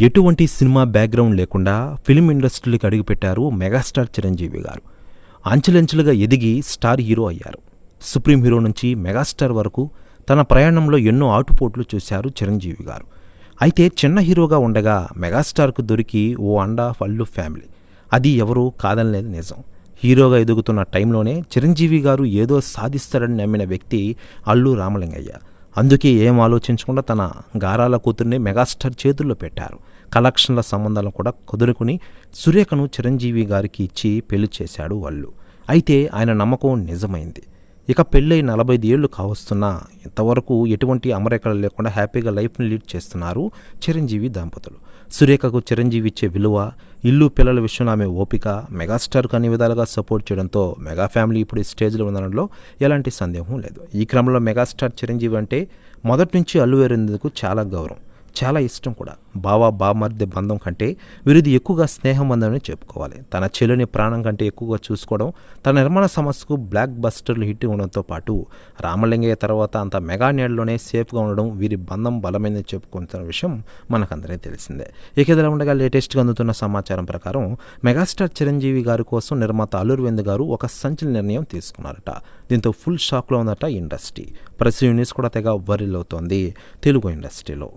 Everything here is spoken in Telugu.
ఎటువంటి సినిమా బ్యాక్గ్రౌండ్ లేకుండా ఫిలిం ఇండస్ట్రీకి అడుగుపెట్టారు మెగాస్టార్ చిరంజీవి గారు. అంచెలంచెలుగా ఎదిగి స్టార్ హీరో అయ్యారు. సుప్రీం హీరో నుంచి మెగాస్టార్ వరకు తన ప్రయాణంలో ఎన్నో ఆటుపోట్లు చూశారు చిరంజీవి గారు. అయితే చిన్న హీరోగా ఉండగా మెగాస్టార్కు దొరికి ఓ అండా ఫల్లు ఫ్యామిలీ. అది ఎవరూ కాదనలేదు నిజం. హీరోగా ఎదుగుతున్న టైంలోనే చిరంజీవి గారు ఏదో సాధిస్తారని నమ్మిన వ్యక్తి అల్లు రామలింగయ్య. అందుకే ఏం ఆలోచించకుండా తన గారాల కూతుర్ని మెగాస్టార్ చేతుల్లో పెట్టారు. కలెక్షన్ల సంబంధాలను కూడా కుదురుకుని సురేఖను చిరంజీవి గారికి ఇచ్చి పెళ్ళి చేశాడు వాళ్ళు అయితే ఆయన నమ్మకం నిజమైంది. ఇక పెళ్ళై నలభై ఏళ్ళు కావస్తున్నా ఇంతవరకు ఎటువంటి అమరికలు లేకుండా హ్యాపీగా లైఫ్ని లీడ్ చేస్తున్నారు చిరంజీవి దంపతులు. సురేఖకు చిరంజీవి ఇచ్చే విలువ ఇల్లు పిల్లల విషయంలో ఆమె ఓపిక మెగాస్టార్కు అన్ని విధాలుగా సపోర్ట్ చేయడంతో మెగా ఫ్యామిలీ ఇప్పుడు ఈ స్టేజ్లో ఉండడంలో ఎలాంటి సందేహం లేదు. ఈ క్రమంలో మెగాస్టార్ చిరంజీవి అంటే మొదటి నుంచి అల్లు వేరేందుకు చాలా గౌరవం. చాలా ఇష్టం కూడా. బావ బామర్ది బంధం కంటే వీరిది ఎక్కువగా స్నేహం బంధమని చెప్పుకోవాలి. తన చెల్లిని ప్రాణం కంటే ఎక్కువగా చూసుకోవడం తన నిర్మాణ సమస్యకు బ్లాక్ బస్టర్లు హిట్ ఉండడంతో పాటు రామలింగయ్య తర్వాత అంత మెగా నేడలోనే సేఫ్గా ఉండడం వీరి బంధం బలమైనది చెప్పుకుంటున్న విషయం మనకందరికీ తెలిసిందే. ఇక ఇదిలా ఉండగా లేటెస్ట్గా అందుతున్న సమాచారం ప్రకారం మెగాస్టార్ చిరంజీవి గారి కోసం నిర్మాత అల్లూరు వెందు గారు ఒక సంచలన నిర్ణయం తీసుకున్నారట. దీంతో ఫుల్ షాక్లో ఉందట ఇండస్ట్రీ. ప్రెస్ యూనిట్స్ కూడా తెగ వర్రిల్ అవుతోంది తెలుగు ఇండస్ట్రీలో.